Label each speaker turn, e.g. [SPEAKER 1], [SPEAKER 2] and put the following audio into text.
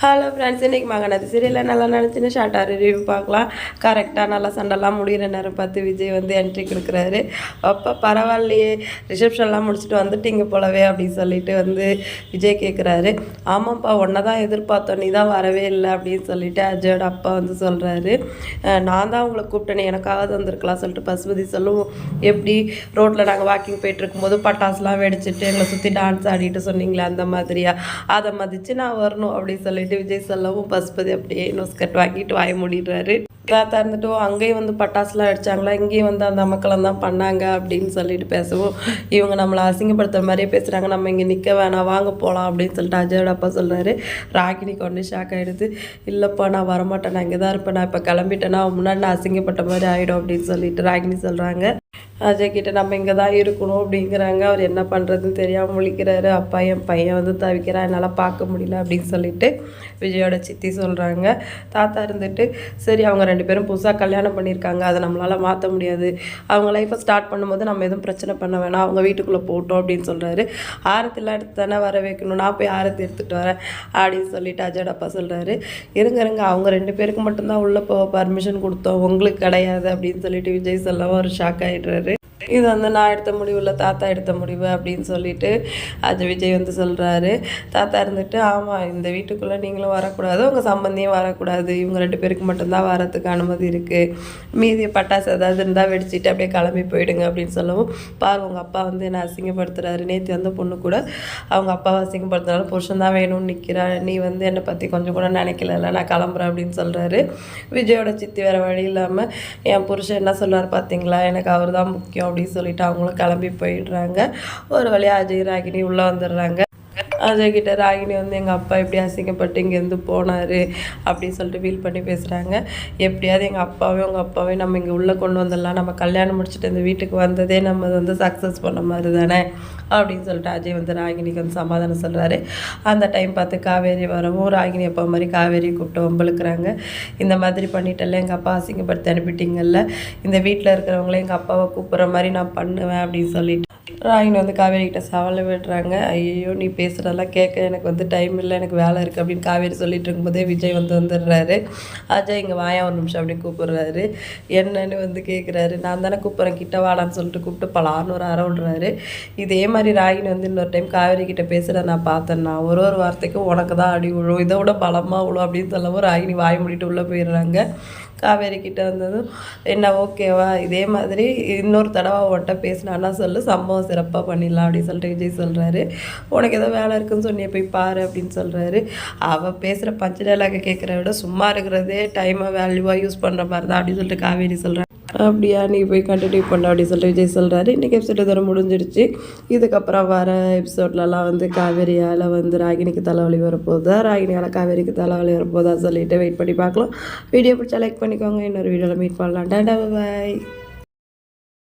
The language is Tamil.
[SPEAKER 1] ஹலோ ஃப்ரெண்ட்ஸ் இன்றைக்கி மகனது சீரியலில் நல்லா நினச்சின்னு ஷார்ட்டாக ரிவ்யூ பார்க்கலாம். கரெக்டாக நல்லா சண்டைலாம் முடிகிற நேரம் பார்த்து விஜய் வந்து என்ட்ரி கொடுக்குறாரு. அப்போ பரவாயில்லையே ரிசப்ஷன்லாம் முடிச்சுட்டு வந்துட்டீங்க போலவே அப்படின்னு சொல்லிட்டு வந்து விஜய் கேட்குறாரு ஆமாப்பா ஒன்றை தான் எதிர்பார்த்தோம் நீ தான் வரவே இல்லை அப்படின்னு சொல்லிட்டு அஜயோட அப்பா வந்து சொல்கிறாரு நான் தான் உங்களை கூப்பிட்டேனே எனக்காக வந்திருக்கலாம் சொல்லிட்டு பசுபதி சொல்லுவோம் எப்படி ரோட்டில் நாங்கள் வாக்கிங் போயிட்டு இருக்கும்போது பட்டாசுலாம் வெடிச்சிட்டு எங்களை சுற்றி டான்ஸ் ஆடிட்டு சொன்னீங்களே அந்த மாதிரியா? அதை மதித்து நான் வரணும் அப்படின்னு சொல்லி சொல்லிட்டு விஜய் செல்லவும் பசுபதி அப்படியே நோஸ்கட் ஸ்கர்ட் வாங்கிட்டு வாய மூடிடுறாரு. தாத்தா இருந்துட்டு அங்கேயும் வந்து பட்டாசுலாம் அடிச்சாங்களா? இங்கேயும் வந்து அந்த மக்களும் தான் பண்ணாங்க அப்படின்னு சொல்லிட்டு பேசவும். இவங்க நம்மளை அசிங்கப்படுத்துற மாதிரியே பேசுகிறாங்க நம்ம இங்கே நிற்க வேணாம் வாங்க போகலாம் அப்படின்னு சொல்லிட்டு அஜயோட அப்பா சொல்கிறாரு ராகினி கொண்டு ஷாக் ஆகிடுது இல்லைப்பா நான் வரமாட்டேன். நான் இங்கே தான் இருப்பேன். நான் இப்போ கிளம்பிட்டேன்னா முன்னாடி நான் அசிங்கப்பட்ட மாதிரி ஆகிடும் அப்படின்னு சொல்லிட்டு ராகினி சொல்கிறாங்க அஜய் கிட்டே நம்ம இங்கே தான் இருக்கணும் அப்படிங்கிறாங்க. அவர் என்ன பண்ணுறதுன்னு தெரியாமல் முழிக்கிறாரு. அப்பா என் பையன் வந்து தவிக்கிறான். என்னால் பார்க்க முடியல அப்படின்னு சொல்லிட்டு விஜயோட சித்தி சொல்கிறாங்க தாத்தா இருந்துட்டு சரி அவங்க ரெண்டு பேரும் புதுசாக கல்யாணம் பண்ணியிருக்காங்க. அதை நம்மளால் மாற்ற முடியாது. அவங்க லைஃப்பை ஸ்டார்ட் பண்ணும்போது நம்ம எதுவும் பிரச்சனை பண்ண வேணாம். அவங்க வீட்டுக்குள்ளே போட்டோம் அப்படின்னு சொல்கிறாரு ஆரத்திலாம் எடுத்து தானே வர வைக்கணும். நான் போய் ஆரத்தி எடுத்துகிட்டு வரேன் அப்படின்னு சொல்லிட்டு அஜயோட அப்பா சொல்கிறாரு இருங்க இருங்க. அவங்க ரெண்டு பேருக்கு மட்டும்தான் உள்ளே போக பர்மிஷன் கொடுத்தோம். உங்களுக்கு கிடையாது அப்படின்னு சொல்லிட்டு விஜய் சொல்லவும் ஒரு ஷாக் ஆகிடுறாரு இது வந்து நான் எடுத்த முடிவு இல்லை தாத்தா எடுத்த முடிவு அப்படின்னு சொல்லிட்டு அது விஜய் வந்து சொல்கிறாரு தாத்தா இருந்துட்டு ஆமாம் இந்த வீட்டுக்குள்ளே நீங்களும் வரக்கூடாது உங்கள் சம்பந்தியும் வரக்கூடாது. இவங்க ரெண்டு பேருக்கு மட்டும்தான் வரத்துக்கு அனுமதி இருக்குது மீதி பட்டாசு ஏதாவது இருந்தால் வெடிச்சிட்டு அப்படியே கிளம்பி போயிடுங்க அப்படின்னு சொல்லவும் பாரு உங்கள் அப்பா வந்து என்னை அசிங்கப்படுத்துறாரு. நேற்று வந்த பொண்ணு கூட அவங்க அப்பாவை அசிங்கப்படுத்துனாலும் புருஷன் தான் வேணும்னு நிற்கிறா நீ வந்து என்னை பற்றி கொஞ்சம் கூட நினைக்கல நான் கிளம்புறேன் அப்படின்னு சொல்கிறாரு விஜயோட சித்தி வேறு வழி இல்லாமல் என் புருஷன் என்ன சொல்கிறார் பார்த்தீங்களா எனக்கு அவர் தான் முக்கியம். அப்படின்னு சொல்லிட்டு அவங்களும் கிளம்பி போயிடுறாங்க. ஒரு வழியாக அஜய் ராகினி உள்ளே வந்துடுறாங்க. அஜய் கிட்ட ராகினி வந்து எங்கள் அப்பா எப்படி அசிங்கப்பட்டு இங்கேருந்து போனார் அப்படின்னு சொல்லிட்டு ஃபீல் பண்ணி பேசுகிறாங்க எப்படியாவது எங்கள் அப்பாவையும் உங்கள் அப்பாவையும் நம்ம இங்கே உள்ளே கொண்டு வந்துடலாம். நம்ம கல்யாணம் முடிச்சுட்டு இந்த வீட்டுக்கு வந்ததே நம்ம வந்து சக்ஸஸ் பண்ண மாதிரி தானே அப்படின்னு சொல்லிட்டு அஜய் வந்து ராகினிக்கு வந்து சமாதானம் சொல்கிறாரு அந்த டைம் பார்த்து காவேரி வரவும் ராகினி அப்பா மாதிரி காவேரி கூப்பிட்டு வம்பளுக்குறாங்க இந்த மாதிரி பண்ணிட்டல எங்கள் அப்பா அசிங்கப்படுத்தி அனுப்பிட்டீங்கல்ல. இந்த வீட்டில் இருக்கிறவங்களே எங்கள் அப்பாவை கூப்பிட்ற மாதிரி நான் பண்ணுவேன் அப்படின்னு சொல்லிட்டு ராகினி வந்து காவேரி கிட்ட சவாலை விடுறாங்க. ஐயோ நீ பேசுகிறதெல்லாம் கேட்க எனக்கு வந்து டைம் இல்லை எனக்கு வேலை இருக்குது அப்படின்னு காவேரி சொல்லிட்டு இருக்கும்போதே விஜய் வந்து வந்துடுறாரு. அஜய் இங்கே வாயா ஒரு நிமிஷம் அப்படி கூப்பிடுறாரு. என்னன்னு வந்து கேட்குறாரு நான் தானே கூப்பிட்றேன் கிட்ட வாடான்னு சொல்லிட்டு கூப்பிட்டு பலான்னு ஒரு அற விடுறாரு. இதே மாதிரி ராகினி வந்து இன்னொரு டைம் காவேரி கிட்ட பேசுகிற நான் பார்த்தேன்னா ஒரு ஒரு வார்த்தைக்கும் உனக்கு தான் அடி விழும். இதை விட பலமாக விழும் அப்படின்னு சொல்லவும் ராகினி வாய் மூடிட்டு உள்ளே போயிடுறாங்க. காவேரி கிட்ட வந்ததும் என்ன ஓகேவா இதே மாதிரி இன்னொரு தடவை உன்கிட்ட பேசினான்னா சொல்லு சம்பவம் சிறப்பாக பண்ணிடலாம் அப்படின்னு சொல்லிட்டு விஜய் சொல்கிறாரு உனக்கு ஏதோ வேலை இருக்குன்னு சொன்னியே போய் பாரு அப்படின்னு சொல்கிறாரு அவள் பேசுகிற பஞ்ச டைலாக கேட்குற விட சும்மா இருக்கிறதே டைமை வேல்யூவாக யூஸ் பண்ணுற மாதிரி தான் அப்படின்னு சொல்லிட்டு காவேரி சொல்கிறேன் அப்படியா நீ போய் கண்டினியூ பண்ண அப்படின்னு சொல்லிட்டு விஜய் சொல்கிறாரு இன்றைக்கி எபிசோட் இதோட முடிஞ்சிடுச்சு இதுக்கப்புறம் வர எபிசோட்லலாம் வந்து காவேரியால் வந்து ராகினிக்கு தலைவலி வரப்போகுதா? ராகினியால் காவேரிக்கு தலைவலி வரப்போதா சொல்லிட்டு வெயிட் பண்ணி பார்க்கலாம். வீடியோ பிடிச்சா லைக் பண்ணிக்கோங்க. இன்னொரு வீடியோவில் மீட் பண்ணலாம். டாடா பாய்